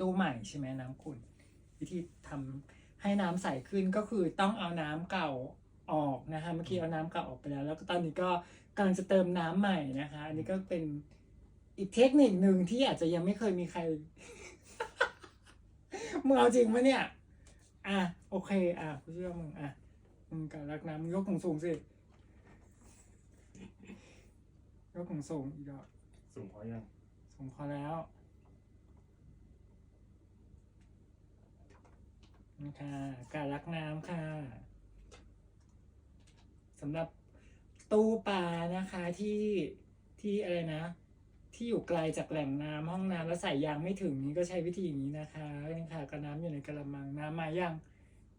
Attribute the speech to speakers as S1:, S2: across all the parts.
S1: ตู้ใหม่ใช่ไหมน้ำขุ่นวิธีทำให้น้ำใสขึ้นก็คือต้องเอาน้ำเก่าออกนะคะเมื่อกี้เอาน้ำเก่าออกไปแล้ว แล้วก็ตอนนี้ก็กำลังจะเติมน้ำใหม่นะคะ อันนี้ก็เป็นอีกเทคนิคหนึ่งที่อาจจะยังไม่เคยมีใครมึงเอาจริงปะเนี่ย อะโอเค อะกูเชื่อมึงอะมึงการรักน้ำมึงยกของสูงสิยกของสูงอีกดอก
S2: สูงพอยัง
S1: สูงพอแล้ว ค่ะการรักน้ำค่ะสำหรับตู้ปลานะคะที่ที่อะไรนะ ที่อยู่ไกลจากแหล่งน้ำห้องน้ำแล้วใส่ยางไม่ถึงนี้ก็ใช้วิธีอย่างนี้นะคะนี่ค่ะก็น้ำอยู่ในกระมังน้ำมายัง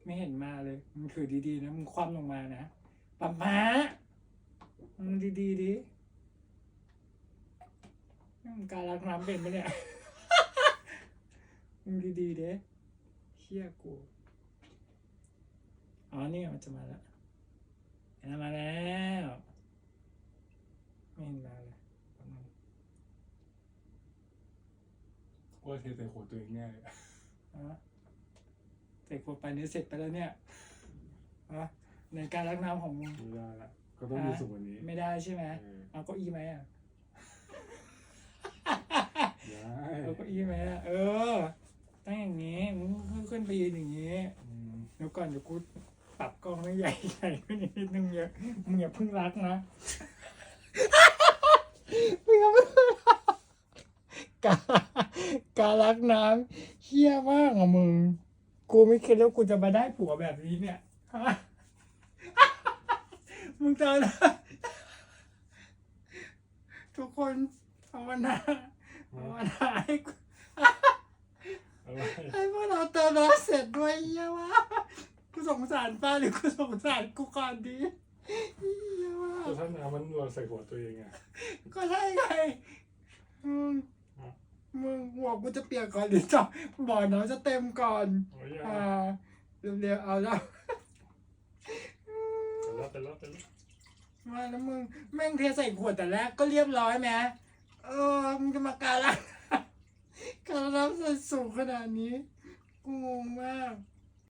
S1: ไม่เห็นมาเลยมึงถือดีๆนะมึงคว่ำลงมานะปั๊มมามึงดีๆดิการรักน้ำเป็นปะเนี่ยมึงดีๆเด้ เชี่ยกู อ๋อนี่มันจะมาแล้วอะมาแล้วไม่เห็นมาเลยแป๊บนึง
S2: กูว่าเทใส่หัวตัวเองแน่เลย
S1: อ๋อเสกไปนี้เสร็จไปแล้วเนี่ยอ๋อในการรักน้ำของมึง
S2: ไม่ได้ละก็ต้องมีสูงกว่านี้
S1: ไม่ได้ใช่ไหม
S2: เออ
S1: เอาเก้าอี้ไหมอะ
S2: ได้
S1: เอาเก้าอี้ไหมอะ เออ ตั้ งอย่งนี้มึงขึ้นไปยืนอย่างนี้
S2: อืม
S1: เดี๋ยวก่อนเดี๋ยวกูปรับกล้องให้ใหญ่ใหญ่ขึ้นนิดนึงเยอะมึงอย่าเพิ่งรักนะมึงอย่าเพิ่งรักกาการรักน้ำเฮี้ยมากอะมึง กูไม่คิดว่ากูจะมาได้ผัวแบบนี้เนี่ยฮะมึงเจอแล้วทุกคนภาวนาภาวนาให้กู
S2: อะไร
S1: ให้พวกเราเติมน้ำเสร็จด้วยเฮียวะกูสงสารป้าหรือกูสงสารกูก่อนดีเฮียวะ
S2: แต่ถ้าน้ำมันรวนใส่หัวตัวเองอะ
S1: ก็ใช่ไงมึง
S2: อะ
S1: มึงหัวกูจะเปียกก่อนหรือจะบ่อน้ำจะเต็มก่อน
S2: โอ้ย
S1: อ่าเร็วๆเอาแล้ว
S2: ไปแล้วไปแล้วไปแล้ว
S1: มาแล้วมึงแม่งเทใส่ขวดแต่แรกก็เรียบร้อยไหมเออมึงจะมาการักการรับใส่สูงขนาดนี้ กูงงมาก